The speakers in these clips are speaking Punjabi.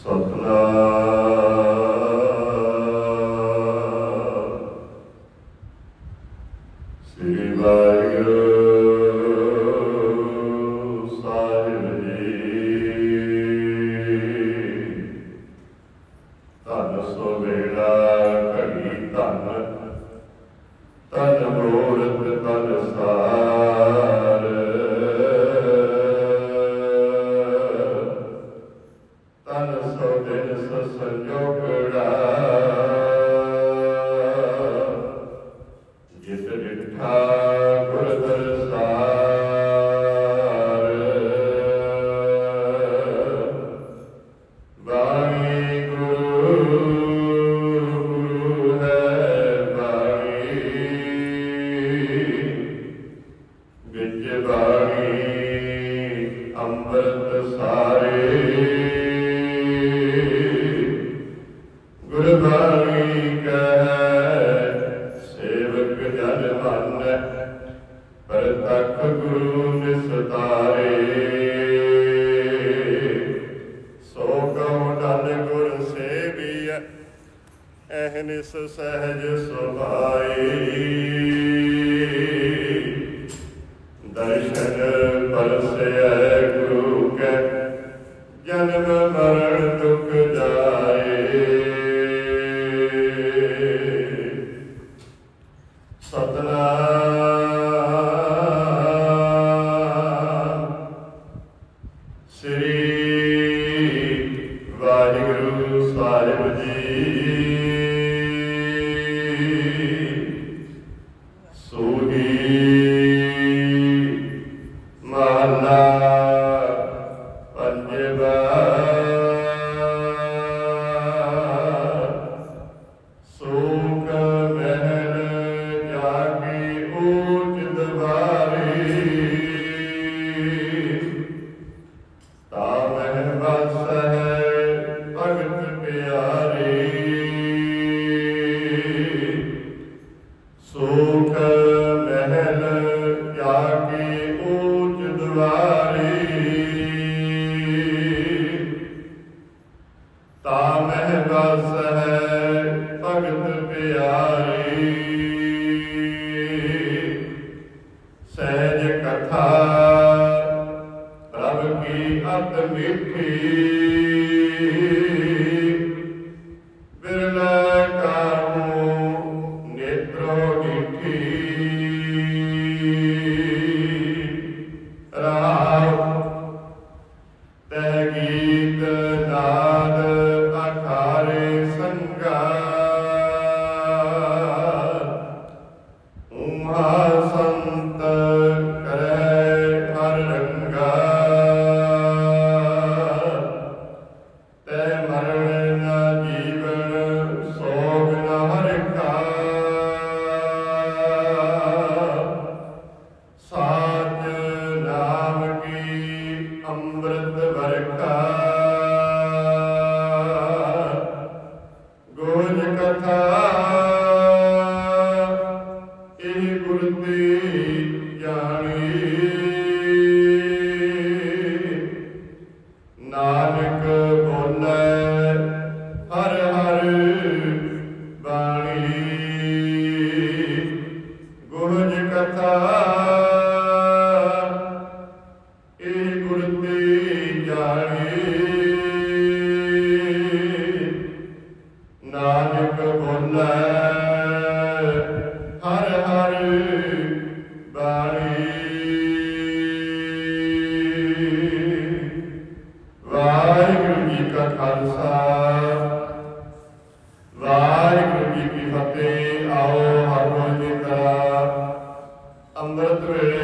ਸਤਨਾਮ।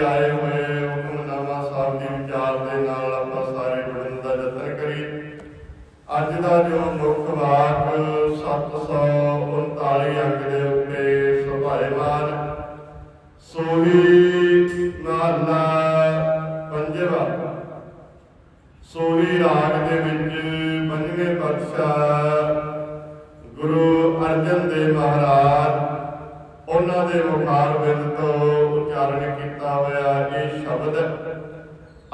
ਆਏ ਹੋਏ ਸਾਹਿਬ ਦੇ ਵਿਚਾਰ ਦੇ ਨਾਲ ਆਪਾਂ ਸਾਰੇ ਦੇ ਵਿੱਚ ਪੰਜਵੇਂ ਪਾਤਸ਼ਾਹ ਗੁਰੂ ਅਰਜਨ ਦੇਵ ਮਹਾਰਾਜ, ਉਹਨਾਂ ਦੇ ਮੁਕਾਬਲੇ ਤੋਂ ਉਚਾਰਨ ਕੀਤਾ ਹੋਇਆ ਇਹ ਸ਼ਬਦ।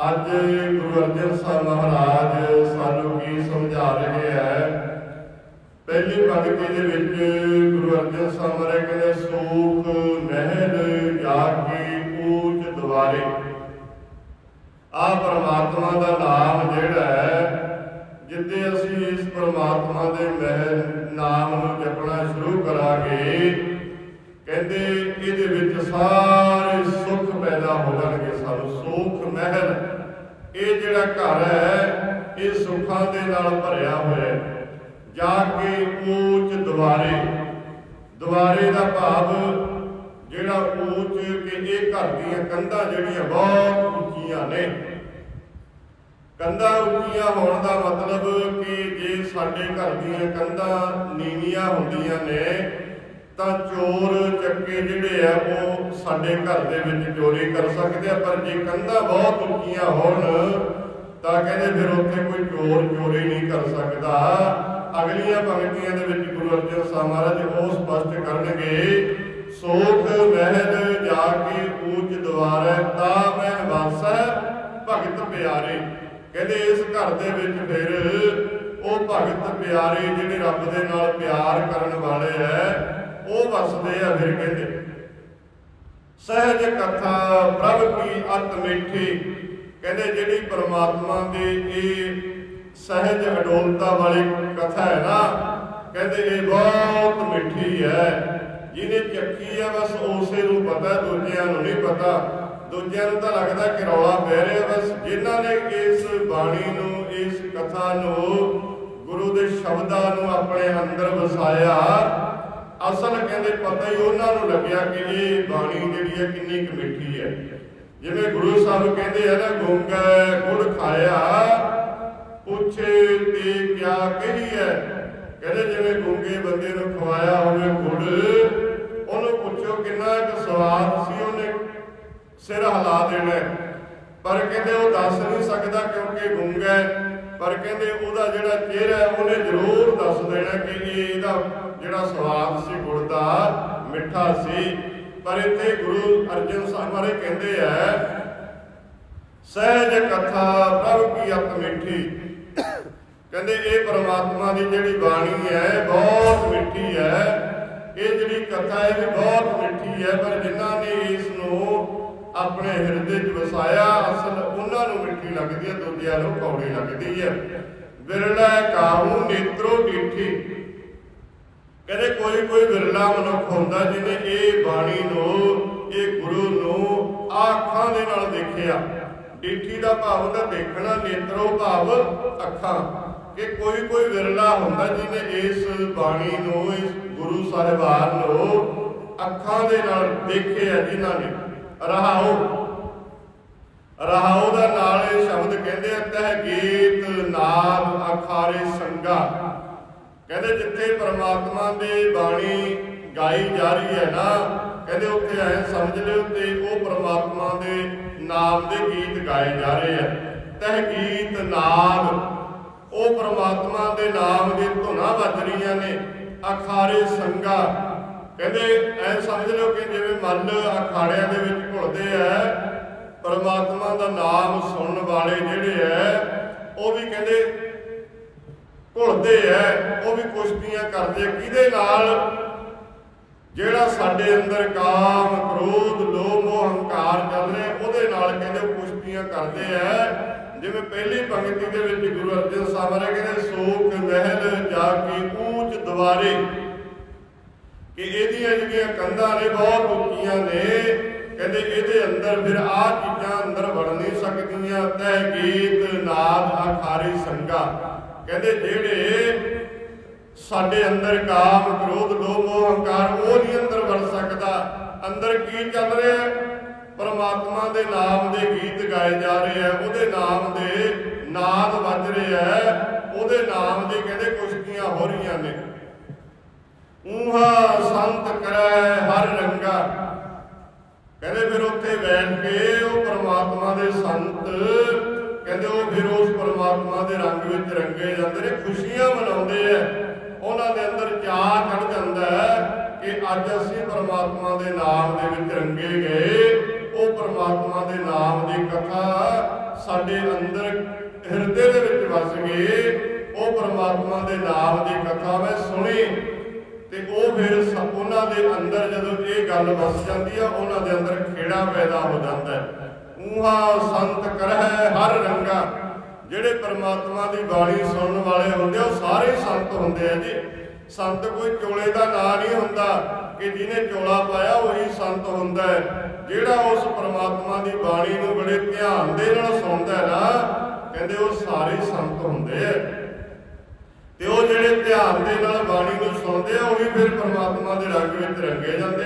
ਅੱਜ ਗੁਰੂ ਅਰਜਨ ਸਾਹਿਬ ਮਹਾਰਾਜ ਸਾਨੂੰ ਕੀ ਸਮਝਾ ਰਹੇ ਹੈ? ਪਹਿਲੀ ਪੰਕਤੀ ਦੇ ਵਿੱਚ ਗੁਰੂ ਅਰਜਨ ਸਾਹਿਬ ਮਹਾਰਾਜ ਕਹਿੰਦੇ, ਸੂਖ ਨਹਿਰ ਜਾ ਊਚ ਦੁਆਰੇ। ਆ ਪਰਮਾਤਮਾ ਦਾ ਨਾਮ ਜਿਹੜਾ ਹੈ ਜਿੱਦੇ ਅਸੀਂ ਇਸ ਪਰਮਾਤਮਾ ਦੇ ਮਹਿਲ ਨਾਮ ਨੂੰ ਜਪਣਾ ਸ਼ੁਰੂ ਕਰਾਂਗੇ, ਕਹਿੰਦੇ ਇਹਦੇ ਵਿੱਚ ਸਾਰਾ ਸਾਨੂੰ ਮਹਿਲ। ਇਹ ਜਿਹੜਾ ਘਰ ਹੈ, ਇਹ ਸੁੱਖਾਂ ਦੇ ਨਾਲ ਭਰਿਆ ਹੋਇਆ ਹੈ। ਜਾ ਕੇ ਊਚ ਦੁਆਰੇ। ਦੁਆਰੇ ਦਾ ਭਾਵ ਜਿਹੜਾ ਊਚ ਕਿ ਇਹ ਘਰ ਦੀਆਂ ਕੰਧਾਂ ਜਿਹੜੀਆਂ ਬਹੁਤ ਉੱਚੀਆਂ ਨੇ। ਕੰਧਾਂ ਉੱਚੀਆਂ ਹੋਣ ਦਾ ਮਤਲਬ ਕਿ ਜੇ ਸਾਡੇ ਘਰ ਦੀਆਂ ਕੰਧਾਂ ਨੀਵੀਆਂ ਹੁੰਦੀਆਂ ਨੇ ਤਾਂ ਚੋਰ ਚੱਕੇ ਜਿਹੜੇ ਆ, ਉਹ ਸਾਡੇ ਘਰ ਦੇ ਵਿੱਚ ਚੋਰੀ ਕਰ ਸਕਦੇ ਆ, ਪਰ ਜੇ ਕੰਧਾਂ ਬਹੁਤ ਉੱਚੀਆਂ ਹੋਣ, ਤਾਂ ਕਹਿੰਦੇ ਫਿਰ ਉੱਥੇ ਕੋਈ ਚੋਰ ਚੋਰੀ ਨਹੀਂ ਕਰ ਸਕਦਾ। ਅਗਲੀਆਂ ਪੰਕਤੀਆਂ ਦੇ ਵਿੱਚ ਗੁਰੂ ਅਰਜਨ ਸਾਹਿਬ ਮਹਾਰਾਜ ਉਹ ਸਪਸ਼ਟ ਕਰਨਗੇ, ਸੋਖ ਮਹਿਲ ਜਾ ਕੇ ਊਚ ਦਵਾਰੈ ਤਾ ਮੈਂ ਵਾਸੈ ਭਗਤ ਪਿਆਰੇ। ਕਹਿੰਦੇ ਇਸ ਘਰ ਦੇ ਵਿੱਚ ਫਿਰ ਉਹ ਭਗਤ ਪਿਆਰੇ ਜਿਹੜੇ ਰੱਬ ਦੇ ਨਾਲ ਪਿਆਰ ਕਰਨ ਵਾਲੇ ਐ ਉਹ ਵਸਦੇ ਆ ਫਿਰ ਕਹਿੰਦੇ ਸਹਿਜ ਕਥਾ, ਪ੍ਰਭ ਕੀ ਅਤ ਮਿੱਠੀ। ਕਹਿੰਦੇ ਜਿਹੜੀ ਪ੍ਰਮਾਤਮਾ ਦੇ ਇਹ ਸਹਿਜ ਅਡੋਲਤਾ ਵਾਲੀ ਕਥਾ ਹੈ ਨਾ, ਕਹਿੰਦੇ ਇਹ ਬਹੁਤ ਮਿੱਠੀ ਹੈ। ਜਿਹਨੇ ਚੱਕੀ ਹੈ ਬਸ ਉਸੇ ਨੂੰ ਪਤਾ, ਦੂਜਿਆਂ ਨੂੰ ਨਹੀਂ ਪਤਾ। ਦੂਜਿਆਂ ਨੂੰ ਤਾਂ ਲੱਗਦਾ ਕਿ ਰੌਲਾ ਪੈ ਰਿਹਾ, ਬਸ ਜਿਨ੍ਹਾਂ ਨੇ ਇਸ ਬਾਣੀ ਨੂੰ, ਇਸ ਕਥਾ ਨੂੰ, ਗੁਰੂ ਦੇ ਸ਼ਬਦਾਂ ਨੂੰ ਆਪਣੇ ਅੰਦਰ ਵਸਾਇਆ ਅਸਲ ਕਹਿੰਦੇ ਪਤਾ ਹੀ ਉਹਨਾਂ ਨੂੰ ਲੱਗਿਆ ਕਿ ਇਹ ਬਾਣੀ ਜਿਹੜੀ ਹੈ ਕਿੰਨੀ ਕੁ ਹੈ। ਜਿਵੇਂ ਗੁਰੂ ਸਾਹਿਬ ਕਹਿੰਦੇ ਆ ਨਾ, ਗੁੰਗਾ ਗੁੜ ਖਾਇਆ, ਪੁੱਛੇ ਤੇ ਕਿਆ ਕਹੀ ਕਹਿੰਦੇ ਜਿਵੇਂ ਗੁੰਗੇ ਬੰਦੇ ਨੂੰ ਖਵਾਇਆ ਹੋਵੇ ਗੁੜ, ਉਹਨੂੰ ਪੁੱਛੋ ਕਿੰਨਾ ਕੁ ਸਵਾਦ ਸੀ, ਉਹਨੇ ਸਿਰ ਹਲਾ ਦੇਣਾ। ਪਰ ਕਹਿੰਦੇ ਉਹ ਦੱਸ ਨਹੀਂ ਸਕਦਾ ਕਿਉਂਕਿ ਗੁੰਗਾ ਹੈ, ਪਰ ਕਹਿੰਦੇ ਉਹਦਾ ਜਿਹੜਾ ਚਿਹਰਾ ਉਹਨੇ ਜ਼ਰੂਰ ਦੱਸ ਦੇਣਾ ਕਿ ਇਹ ਇਹਦਾ ਜਿਹੜਾ ਸਵਾਦ ਸੀ ਗੁੜ ਦਾ ਮਿੱਠਾ ਸੀ। ਪਰ ਇੱਥੇ ਗੁਰੂ ਅਰਜਨ ਸਾਹਿਬ ਬਾਰੇ ਕਹਿੰਦੇ ਆ, ਸਹਿਜ ਕਥਾ ਪ੍ਰਭ ਕੀ ਅਤ ਮਿੱਠੀ। ਕਹਿੰਦੇ ਇਹ ਪਰਮਾਤਮਾ ਦੀ ਜਿਹੜੀ ਬਾਣੀ ਹੈ ਬਹੁਤ ਮਿੱਠੀ ਹੈ। ਇਹ ਜਿਹੜੀ ਕਥਾ ਹੈ ਵੀ ਬਹੁਤ ਮਿੱਠੀ ਹੈ, ਪਰ ਜਿਨ੍ਹਾਂ ਨੇ ਇਸ ਨੂੰ ਆਪਣੇ ਹਿਰਦੇ 'ਚ ਵਸਾਇਆ, ਅਸਲ ਉਹਨਾਂ ਨੂੰ ਮਿੱਠੀ ਲੱਗਦੀ ਹੈ, ਦੂਜਿਆਂ ਨੂੰ ਕੌੜੀ ਲੱਗਦੀ ਹੈ। ਵਿਰਲਾ ਕਾਹੂ ਨੇਤਰੋ ਡੀਠੀ ਕਹਿੰਦੇ ਕੋਈ ਕੋਈ ਵਿਰਲਾ ਮਨੁੱਖ ਹੁੰਦਾ ਜਿਹਨੇ ਇਹ ਬਾਣੀ ਨੂੰ, ਇਹ ਗੁਰੂ ਨੂੰ ਅੱਖਾਂ ਦੇ ਨਾਲ ਦੇਖਿਆ। ਡੀਠੀ ਦਾ ਭਾਵ ਹੁੰਦਾ ਦੇਖਣਾ, ਨੇਤਰੋ ਭਾਵ ਅੱਖਾਂ। ਕਿ ਕੋਈ ਕੋਈ ਵਿਰਲਾ ਹੁੰਦਾ ਜਿਹਨੇ ਇਸ ਬਾਣੀ ਨੂੰ, ਇਸ ਗੁਰੂ ਸਾਹਿਬਾਨ ਨੂੰ ਅੱਖਾਂ ਦੇ ਨਾਲ ਦੇਖਿਆ ਜਿਨ੍ਹਾਂ ਨੇ। ਰਹਾਉ ਰਹਾਉ ਦਾ ਨਾਲ ਇਹ ਸ਼ਬਦ ਕਹਿੰਦੇ ਆ, ਤਹਿ ਗੀਤ ਨਾਮ ਅਖਾਰੇ ਸੰਗਾ। ਕਹਿੰਦੇ ਜਿੱਥੇ ਪ੍ਰਮਾਤਮਾ ਦੀ ਬਾਣੀ ਗਾਈ ਜਾ ਰਹੀ ਹੈ ਨਾ, ਕਹਿੰਦੇ ਉੱਥੇ ਐ ਸਮਝ ਲਿਓ ਤੇ ਉਹ ਪ੍ਰਮਾਤਮਾ ਦੇ ਨਾਮ ਦੇ ਗੀਤ ਗਾਏ ਜਾ ਰਹੇ ਆ। ਤਹਿ ਗੀਤ ਉਹ ਪ੍ਰਮਾਤਮਾ ਦੇ ਨਾਮ ਦੀ ਧੁਨਾਂ ਵੱਜ ਰਹੀਆਂ ਨੇ, ਅਖਾਰੇ ਸੰਗਾ। ਕਹਿੰਦੇ ਐ ਸਮਝ ਲਿਓ ਕਿ ਜਿਵੇਂ ਮੱਲ ਅਖਾੜਿਆਂ ਦੇ ਵਿੱਚ ਘੁਲਦੇ ਆ, ਪਰਮਾਤਮਾ ਦਾ ਨਾਮ ਸੁਣਨ ਵਾਲੇ ਜਿਹੜੇ ਐ ਉਹ ਵੀ ਕਹਿੰਦੇ ਘੁਲਦੇ ਐ, ਉਹ ਵੀ ਕੁਸ਼ਤੀਆਂ ਕਰਦੇ ਕਿਹਦੇ ਨਾਲ? ਜਿਹੜਾ ਸਾਡੇ ਅੰਦਰ ਕਾਮ, ਕ੍ਰੋਧ, ਲੋਭ ਮੋਹ ਹੰਕਾਰ ਚੱਲ ਰਿਹਾ, ਉਹਦੇ ਨਾਲ ਕਹਿੰਦੇ ਕੁਸ਼ਤੀਆਂ ਕਰਦੇ ਐ। ਜਿਵੇਂ ਪਹਿਲੀ ਪੰਕਤੀ ਦੇ ਵਿੱਚ ਗੁਰੂ ਅਰਜਨ ਸਾਹਿਬ ਨੇ ਕਹਿੰਦੇ, ਸੋਖ ਮਹਿਲ ਜਾ ਕੇ ਊਚ ਦਵਾਰੇ ਕਿ ਇਹਦੀਆਂ ਜਿਹੜੀਆਂ ਕੰਧਾਂ ਨੇ, ਬਹੁਤ ਉੱਚੀਆਂ ਨੇ। ਕਹਿੰਦੇ ਇਹਦੇ ਅੰਦਰ ਫਿਰ ਆਹ ਚੀਜ਼ਾਂ ਅੰਦਰ ਵੜ ਨਹੀਂ ਸਕਦੀਆਂ। ਤਹਿ ਗੀਤ, ਨਾਦ ਆਖਾਰੀ ਸੰਗਾ। ਕਹਿੰਦੇ ਜਿਹੜੇ ਸਾਡੇ ਅੰਦਰ ਕਾਮ, ਕ੍ਰੋਧ, ਲੋਭ ਮੋਹ ਉਹ ਨਹੀਂ ਅੰਦਰ ਵੜ ਸਕਦਾ। ਅੰਦਰ ਕੀ ਚੱਲ ਰਿਹਾ ਹੈ? ਪਰਮਾਤਮਾ ਦੇ ਨਾਮ ਦੇ ਗੀਤ ਗਾਏ ਜਾ ਰਹੇ ਆ ਉਹਦੇ ਨਾਮ ਦੇ ਨਾਦ ਵੱਜ ਰਹੇ ਆ ਉਹਦੇ ਨਾਮ ਦੇ ਕਹਿੰਦੇ ਕੁਸ਼ਤੀਆਂ ਹੋ ਰਹੀਆਂ ਨੇ? ਊਹਾ ਸੰਤ ਕਰੈ ਹਰ ਰੰਗਾ। ਕਹਿੰਦੇ ਫਿਰ ਉੱਥੇ ਬੈਠ ਕੇ ਉਹ ਪ੍ਰਮਾਤਮਾ ਦੇ ਸੰਤ ਕਹਿੰਦੇ ਉਹ ਫਿਰ ਉਸ ਪਰਮਾਤਮਾ ਦੇ ਰੰਗ ਵਿੱਚ ਰੰਗੇ ਜਾਂਦੇ ਨੇ, ਖੁਸ਼ੀਆਂ ਮਨਾਉਂਦੇ ਆ, ਉਹਨਾਂ ਦੇ ਅੰਦਰ ਚਾਹ ਚੜ ਜਾਂਦਾ ਕਿ ਅੱਜ ਅਸੀਂ ਪਰਮਾਤਮਾ ਦੇ ਨਾਮ ਦੇ ਵਿੱਚ ਰੰਗੇ ਗਏ। ਉਹ ਪਰਮਾਤਮਾ ਦੇ ਨਾਮ ਦੀ ਕਥਾ ਸਾਡੇ ਅੰਦਰ ਹਿਰਦੇ ਦੇ ਵਿੱਚ ਵਸ ਗਈ। ਉਹ ਪਰਮਾਤਮਾ ਦੇ ਨਾਮ ਦੀ ਕਥਾ ਮੈਂ ਸੁਣੀ ਤੇ ਉਹ ਫਿਰ ਉਹਨਾਂ ਦੇ ਅੰਦਰ ਜਦੋਂ ਇਹ ਗੱਲ ਵਸ ਜਾਂਦੀ ਆ, ਉਹਨਾਂ ਦੇ ਅੰਦਰ ਖੇੜਾ ਪੈਦਾ ਹੋ ਜਾਂਦਾ ਹੈ। ਉਹਾ ਸੰਤ ਕਰਹਿ ਹਰ ਰੰਗਾ। ਜਿਹੜੇ ਪ੍ਰਮਾਤਮਾ ਦੀ ਬਾਣੀ ਸੁਣਨ ਵਾਲੇ ਹੁੰਦੇ ਉਹ ਸਾਰੇ ਸੰਤ ਹੁੰਦੇ ਆ ਜੀ। ਸੰਤ ਕੋਈ ਚੋਲੇ ਦਾ ਨਾਂ ਨਹੀਂ ਹੁੰਦਾ ਕਿ ਜਿਹਨੇ ਚੋਲਾ ਪਾਇਆ, ਉਹੀ ਸੰਤ ਹੁੰਦਾ ਹੈ। ਜਿਹੜਾ ਉਸ ਪ੍ਰਮਾਤਮਾ ਦੀ ਬਾਣੀ ਨੂੰ ਬੜੇ ਧਿਆਨ ਦੇ ਨਾਲ ਸੁਣਦਾ ਹੈ ਨਾ, ਕਹਿੰਦੇ ਉਹ ਸਾਰੇ ਸੰਤ ਹੁੰਦੇ ਆ। ਤੇ ਉਹ ਜਿਹੜੇ ਧਿਆਨ ਦੇ ਨਾਲ ਬਾਣੀ ਨੂੰ ਸੁਣਦੇ ਆ, ਉਹੀ ਫਿਰ ਪ੍ਰਮਾਤਮਾ ਦੇ ਰੰਗ ਵਿੱਚ ਰੰਗੇ ਜਾਂਦੇ।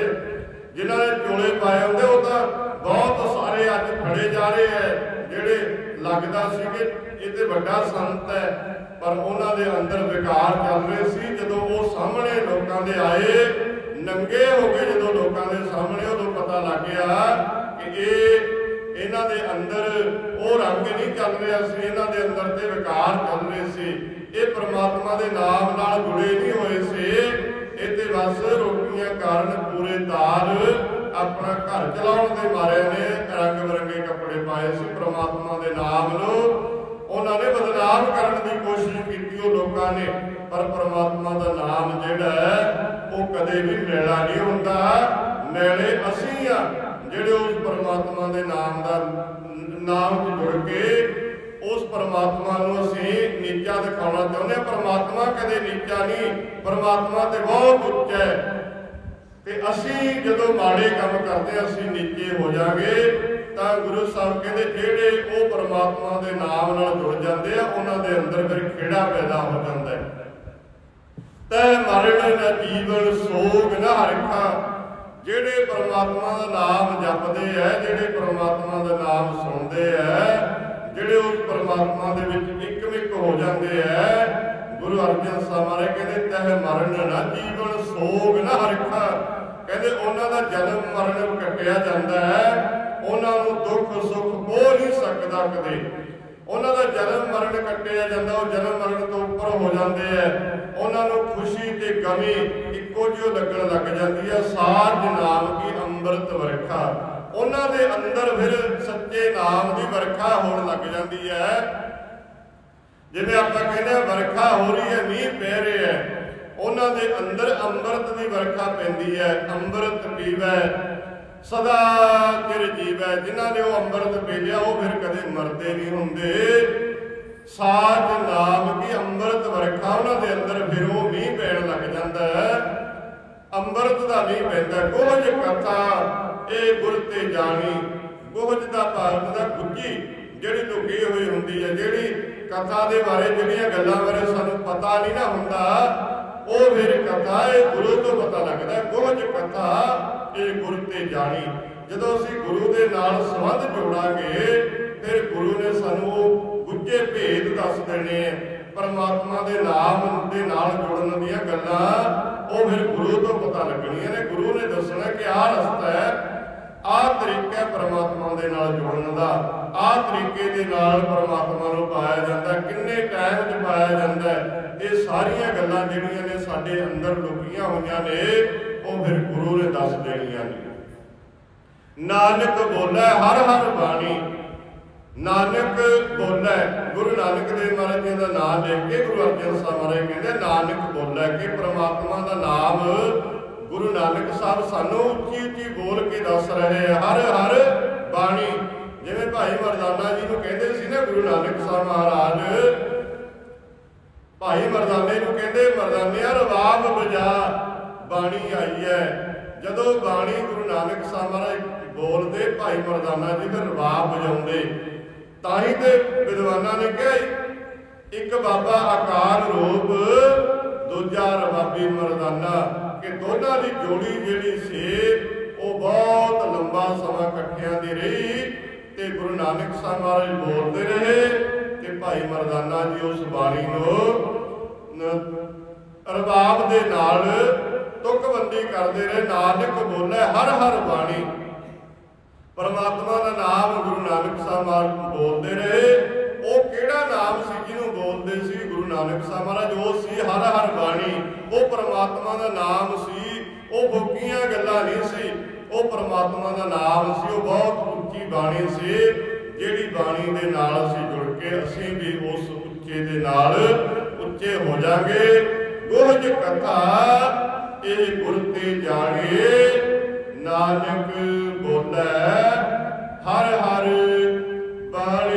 ਜਿਨ੍ਹਾਂ ਨੇ ਚੋਲੇ ਪਾਏ ਹੁੰਦੇ, ਉਹ ਤਾਂ ਬਹੁਤ ਸਾਰੇ ਜਾ ਰਹੇ ਹੈ, ਜਿਹੜੇ ਲੱਗਦਾ ਸੀ ਕਿ ਇਹ ਤੇ ਵੱਡਾ ਸੰਤ ਹੈ, ਪਰ ਉਹਨਾਂ ਦੇ ਅੰਦਰ ਵਿਕਾਰ ਚੱਲ ਰਹੇ ਸੀ। ਜਦੋਂ ਉਹ ਸਾਹਮਣੇ ਲੋਕਾਂ ਦੇ ਆਏ, ਨੰਗੇ ਹੋ ਗਏ ਜਦੋਂ ਲੋਕਾਂ ਦੇ ਸਾਹਮਣੇ ਉਦੋਂ ਪਤਾ ਲੱਗ ਕਿ ਇਹ ਇਹਨਾਂ ਦੇ ਅੰਦਰ ਉਹ ਰੰਗ ਨਹੀਂ ਚੱਲ ਰਿਹਾ ਸੀ, ਇਹਨਾਂ ਦੇ ਅੰਦਰ ਤੇ ਵਿਕਾਰ ਚੱਲ ਰਹੇ ਸੀ। ਇਹ ਪ੍ਰਮਾਤਮਾ ਦੇ ਨਾਮ ਨਾਲ ਜੁੜੇ ਨਹੀਂ ਹੋਏ ਸੀ। ਇਹ ਤੇ ਬਸ ਰੋਟੀਆਂ ਕਾਰਨ ਪੂਰੇ ਤਾਰ ਆਪਣਾ ਘਰ ਚਲਾਉਣ ਦੇ ਮਾਰੇ ਨੇ, ਰੰਗ ਬਰੰਗੇ ਕੱਪੜੇ ਸੀ ਪ੍ਰਮਾਤਮਾ ਦੇ ਨਾਮ ਨੂੰ। ਉਹਨਾਂ ਨੇ ਬਦਨਾਮ ਕਰਨ ਦੀ ਕੋਸ਼ਿਸ਼ ਕੀਤੀ ਉਹ ਲੋਕਾਂ ਨੇ। ਪਰ ਪ੍ਰਮਾਤਮਾ ਦਾ ਨਾਮ ਜਿਹੜਾ ਹੈ, ਉਹ ਕਦੇ ਵੀ ਮੇਲਾ ਨਹੀਂ ਹੁੰਦਾ। ਮੇਲੇ ਅਸੀਂ ਆ, ਜਿਹੜੇ ਉਸ ਪਰਮਾਤਮਾ ਦੇ ਨਾਮ ਦਾ ਨਾਮ 'ਚ ਜੁੜ ਕੇ ਉਸ ਪਰਮਾਤਮਾ ਨੂੰ ਅਸੀਂ ਨੀਚਾ ਦਿਖਾਉਣਾ ਚਾਹੁੰਦੇ ਹਾਂ। ਪਰਮਾਤਮਾ ਕਦੇ ਨੀਚਾ ਨਹੀਂ, ਪਰਮਾਤਮਾ ਤੇ ਬਹੁਤ ਉੱਚਾ ਹੈ। ਤੇ ਅਸੀਂ ਜਦੋਂ ਮਾੜੇ ਕੰਮ ਕਰਦੇ ਹਾਂ, ਅਸੀਂ ਨੀਚੇ ਹੋ ਜਾਾਂਗੇ ਤਾਂ ਗੁਰੂ ਸਾਹਿਬ ਕਹਿੰਦੇ ਜਿਹੜੇ ਉਹ ਪਰਮਾਤਮਾ ਦੇ ਨਾਮ ਨਾਲ ਜੁੜ ਜਾਂਦੇ ਆ, ਉਹਨਾਂ ਦੇ ਅੰਦਰ ਫਿਰ ਖੇੜਾ ਪੈਦਾ ਹੋ ਜਾਂਦਾ ਹੈ। ਤੈ ਮਰਨ ਨ ਜੀਵਨ ਸੋਗ ਨ ਹਰਖਾ, ਜਿਹੜੇ ਪ੍ਰਮਾਤਮਾ ਦਾ ਨਾਮ ਜਪਦੇ ਐ, ਜਿਹੜੇ ਪ੍ਰਮਾਤਮਾ ਦਾ ਨਾਮ ਸੁਣਦੇ ਐ, ਜਿਹੜੇ ਉਸ ਪ੍ਰਮਾਤਮਾ ਦੇ ਵਿੱਚ ਇੱਕਮਿਕ ਹੋ ਜਾਂਦੇ ਐ, ਗੁਰੂ ਅਰਜਨ ਸਾਹਿਬ ਮਹਾਰਾਜ ਕਹਿੰਦੇ ਤਹਿ ਮਰਨ ਨਾ ਜੀਵਨ ਸੋਗ ਨਾ ਹਰਖਾ। ਕਹਿੰਦੇ ਉਹਨਾਂ ਦਾ ਜਨਮ ਮਰਨ ਕੱਟਿਆ ਜਾਂਦਾ ਹੈ ਉਹਨਾਂ ਨੂੰ ਦੁੱਖ, ਸੁੱਖ ਹੋ ਨਹੀਂ ਸਕਦਾ ਕਦੇ। ਉਹਨਾਂ ਦਾ ਜਨਮ ਮਰਨ ਕੱਟਿਆ ਜਾਂਦਾ, ਉਹ ਜਨਮ ਮਰਨ ਤੋਂ ਉੱਪਰ ਹੋ ਜਾਂਦੇ ਐ ਉਹਨਾਂ ਨੂੰ ਖੁਸ਼ੀ ਤੇ ਗਮੀ ਇੱਕੋ ਜਿਹੀ ਲੱਗਣ ਲੱਗ ਜਾਂਦੀ ਹੈ ਸਾਜ ਨਾਮ ਕੀ ਅੰਮ੍ਰਿਤ ਵਰਖਾ। ਉਹਨਾਂ ਦੇ ਅੰਦਰ ਫਿਰ ਸੱਚੇ ਨਾਮ ਦੀ ਵਰਖਾ ਹੋਣ ਲੱਗ ਜਾਂਦੀ ਹੈ ਜਿਵੇਂ ਆਪਾਂ ਕਹਿੰਦੇ ਆ, ਵਰਖਾ ਹੋ ਰਹੀ ਹੈ, ਮੀਂਹ ਪੈ ਰਿਹਾ ਹੈ। ਉਹਨਾਂ ਦੇ ਅੰਦਰ ਅੰਮ੍ਰਿਤ ਦੀ ਵਰਖਾ ਪੈਂਦੀ ਹੈ। ਅੰਮ੍ਰਿਤ ਪੀਵੈ। ਸਦਾ ਚਿਰ ਜੀਵੈ, ਜਿਨ੍ਹਾਂ ਨੇ ਉਹ ਅੰਮ੍ਰਿਤ ਪੀ ਲਿਆ, ਉਹ ਫਿਰ ਕਦੇ ਮਰਦੇ ਨਹੀਂ ਹੁੰਦੇ। ਸਾਜ ਨਾਮ ਕੀ ਅੰਮ੍ਰਿਤ ਵਰਖਾ, ਉਹਨਾਂ ਦੇ ਅੰਦਰ ਫਿਰ ਉਹ ਮੀਂਹ ਪੈਣ ਲੱਗ ਜਾਂਦਾ ਅੰਮ੍ਰਿਤ ਦਾ ਮੀਂਹ ਪੈਂਦਾ ਗੋਹਜ ਕਥਾ ਇਹ ਗੁਰ ਤੇ ਜਾਣੀ। ਗੋਹਜ ਦਾ ਭਾਰਤ ਦਾ ਗੁੱਜੀ, ਜਿਹੜੀ ਲੁਕੀ ਹੋਈ ਹੁੰਦੀ ਹੈ, ਜਿਹੜੀ ਕਥਾ ਦੇ ਬਾਰੇ ਜਿਹੜੀਆਂ ਗੱਲਾਂ ਬਾਰੇ ਸਾਨੂੰ ਪਤਾ ਨਹੀਂ ਨਾ ਹੁੰਦਾ, ਉਹ ਫਿਰ ਕਥਾ ਇਹ ਗੁਰੂ ਤੋਂ ਪਤਾ ਲੱਗਦਾ ਇਹ ਜਾਣੀ। ਜਦੋਂ ਅਸੀਂ ਗੁਰੂ ਦੇ ਨਾਲ ਸੰਬੰਧ ਜੋੜਾਂਗੇ, ਫਿਰ ਗੁਰੂ ਨੇ ਸਾਨੂੰ ਗੁੱਝੇ ਭੇਦ ਦੱਸ ਦੇਣੇ ਪਰਮਾਤਮਾ ਦੇ ਨਾਮ ਦੇ ਨਾਲ ਜੁੜਨ ਦੀਆਂ ਗੱਲਾਂ, ਉਹ ਫਿਰ ਗੁਰੂ ਤੋਂ ਪਤਾ ਲੱਗਣੀਆਂ ਨੇ। ਗੁਰੂ ਨੇ ਦੱਸਣਾ ਕਿ ਆਹ ਰਸਤਾ ਹੈ, ਆਹ ਤਰੀਕਾ ਹੈ ਪਰਮਾਤਮਾ ਦੇ ਨਾਲ ਜੁੜਨ ਦਾ। ਆਹ ਤਰੀਕੇ ਦੇ ਨਾਲ ਪਰਮਾਤਮਾ ਨੂੰ ਪਾਇਆ ਜਾਂਦਾ ਕਿੰਨੇ ਟਾਈਮ 'ਚ ਪਾਇਆ ਜਾਂਦਾ ਇਹ ਸਾਰੀਆਂ ਗੱਲਾਂ ਜਿਹੜੀਆਂ ਨੇ ਸਾਡੇ ਅੰਦਰ ਲੁਕੀਆਂ ਹੋਈਆਂ ਨੇ, ਉਹ ਫਿਰ ਗੁਰੂ ਨੇ ਦੱਸ ਦੇਣੀਆਂ ਨੇ। ਨਾਨਕ ਬੋਲੇ ਹਰ ਹਰ ਬਾਣੀ। ਨਾਨਕ ਬੋਲੇ, ਗੁਰੂ ਨਾਨਕ ਦੇਵ ਮਹਾਰਾਜ ਜੀ ਦਾ ਨਾਮ ਲੈ ਕੇ ਗੁਰੂ ਅਰਜਨ ਸਾਹਿਬ ਮਹਾਰਾਜ ਕਹਿੰਦੇ, ਨਾਨਕ ਬੋਲੇ ਕਿ ਪ੍ਰਮਾਤਮਾ ਦਾ ਨਾਮ ਗੁਰੂ ਨਾਨਕ ਸਾਹਿਬ ਸਾਨੂੰ ਉੱਚੀ ਉੱਚੀ ਬੋਲ ਕੇ ਦੱਸ ਰਹੇ ਹਰ ਹਰ ਬਾਣੀ। ਜਿਵੇਂ ਭਾਈ ਮਰਦਾਨਾ ਜੀ ਨੂੰ ਕਹਿੰਦੇ ਸੀ ਨਾ ਗੁਰੂ ਨਾਨਕ ਸਾਹਿਬ ਮਹਾਰਾਜ, ਭਾਈ ਮਰਦਾਨੇ ਨੂੰ ਕਹਿੰਦੇ, ਮਰਦਾਨਿਆ ਰਵਾਬ ਵਜਾ ਬਾਣੀ ਆਈ ਹੈ। ਜਦੋਂ ਬਾਣੀ ਗੁਰੂ ਨਾਨਕ ਸਾਹਿਬ ਮਹਾਰਾਜ ਬੋਲਦੇ ਭਾਈ ਮਰਦਾਨਾ ਜੀ ਦੇ ਰਵਾਬ ਵਜਾਉਂਦੇ। ਤਾਂ ਹੀ ਤੇ ਵਿਦਵਾਨਾਂ ਨੇ ਕਿਹਾ, ਇੱਕ ਬਾਬਾ ਆਕਾਰ ਰੂਪ, ਦੂਜਾ ਰਵਾਬੀ ਮਰਦਾਨਾ। ਕਿ ਦੋਨਾਂ ਦੀ ਜੋੜੀ ਜਿਹੜੀ ਸੀ, ਉਹ ਬਹੁਤ ਲੰਬਾ ਸਮਾਂ ਇਕੱਠਿਆਂ ਦੀ ਰਹੀ ਤੇ ਗੁਰੂ ਨਾਨਕ ਸਾਹਿਬ ਮਹਾਰਾਜ ਬੋਲਦੇ ਰਹੇ ਤੇ ਭਾਈ ਮਰਦਾਨਾ ਜੀ ਉਸ ਬਾਣੀ ਨੂੰ ਰਬਾਬ ਦੇ ਨਾਲ ਤੁਕਬੰਦੀ ਕਰਦੇ ਰਹੇ। ਨਾਨਕ ਬੋਲੇ ਹਰ ਹਰ ਬਾਣੀ। ਪਰਮਾਤਮਾ ਦਾ ਨਾਮ ਗੁਰੂ ਨਾਨਕ ਸਾਹਿਬ ਮਹਾਰਾਜ ਬੋਲਦੇ ਰਹੇ। ਉਹ ਕਿਹੜਾ ਨਾਮ ਸੀ ਜਿਹਨੂੰ ਬੋਲਦੇ ਸੀ ਗੁਰੂ ਨਾਨਕ ਸਾਹਿਬ ਮਹਾਰਾਜ? ਉਹ ਸੀ ਹਰ ਹਰ ਬਾਣੀ। ਉਹ ਪਰਮਾਤਮਾ ਦਾ ਨਾਮ ਸੀ। ਉਹ ਫੋਕੀਆਂ ਗੱਲਾਂ ਨਹੀਂ ਸੀ। ਉਹ ਪਰਮਾਤਮਾ ਦਾ ਨਾਮ ਸੀ। ਉਹ ਬਹੁਤ ਉੱਚੀ ਬਾਣੀ ਸੀ। ਜਿਹੜੀ ਬਾਣੀ ਦੇ ਨਾਲ ਅਸੀਂ ਜੁੜ ਕੇ ਅਸੀਂ ਵੀ ਉਸ ਉੱਚੇ ਦੇ ਨਾਲ ਉੱਚੇ ਹੋ ਜਾਗੇ। ਗੁਰਜ ਕਥਾ, ਇਹ ਗੁਰ ਤੇ ਜਾਗੇ ਨਾਨਕ ਬੋਲੇ ਹਰ ਹਰ ਬਾਣੀ